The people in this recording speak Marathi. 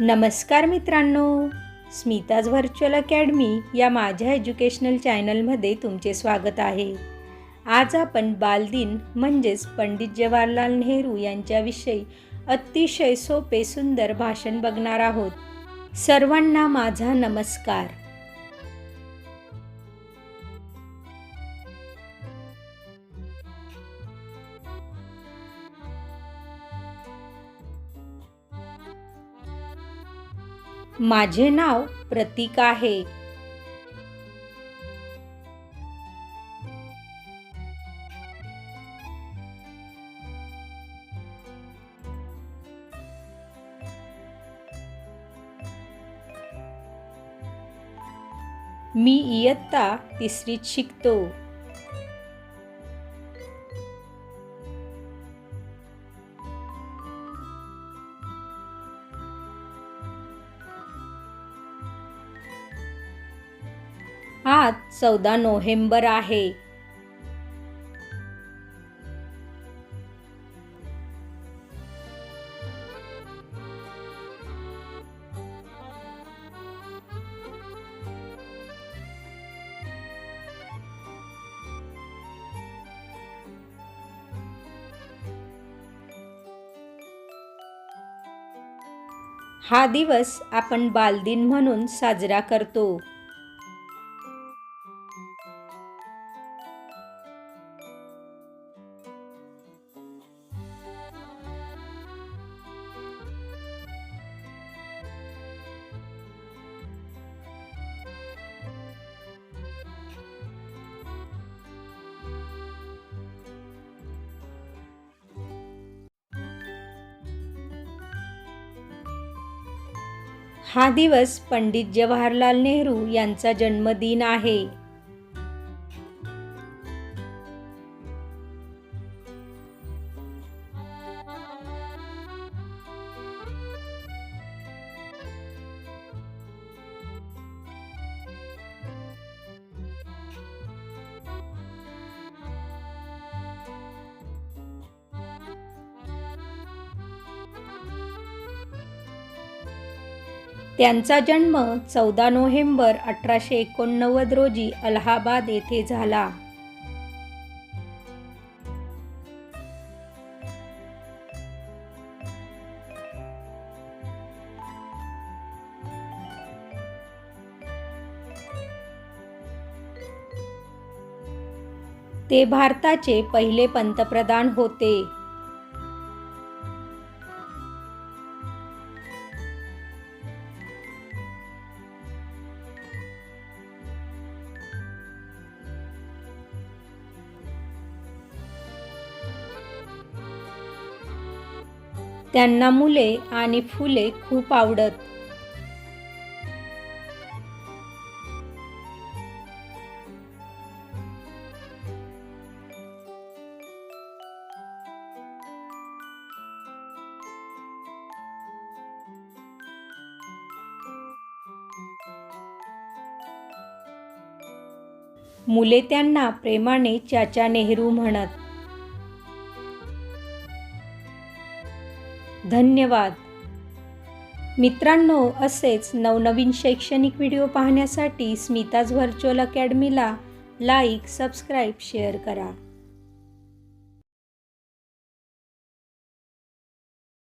नमस्कार मित्रांनो स्मिताज व्हर्च्युअल अकॅडमी या माझ्या एज्युकेशनल चॅनलमध्ये तुमचे स्वागत आहे. आज आपण बालदिन म्हणजेच पंडित जवाहरलाल नेहरू यांच्याविषयी अतिशय सोपे सुंदर भाषण बघणार आहोत. सर्वांना माझा नमस्कार. माझे नाव प्रतीक आहे. मी इयत्ता तिसरीत शिकतो. आज चौदा नोव्हेंबर आहे. हा दिवस आपण बालदिन म्हणून साजरा करतो. हा दिवस पंडित जवाहरलाल नेहरू यांचा जन्मदिन आहे. त्यांचा जन्म चौदा नोव्हेंबर अठराशे एकोणनव्वद रोजी अलाहाबाद येथे झाला. ते भारताचे पहिले पंतप्रधान होते. त्यांना मुले आणि फुले खूप आवडत. मुले त्यांना प्रेमाने चाचा नेहरू म्हणत. धन्यवाद. मित्रांनो असेच नवनवीन शैक्षणिक व्हिडिओ पाहण्यासाठी स्मिताज व्हर्च्युअल अकॅडमीला लाईक सबस्क्राईब शेअर करा.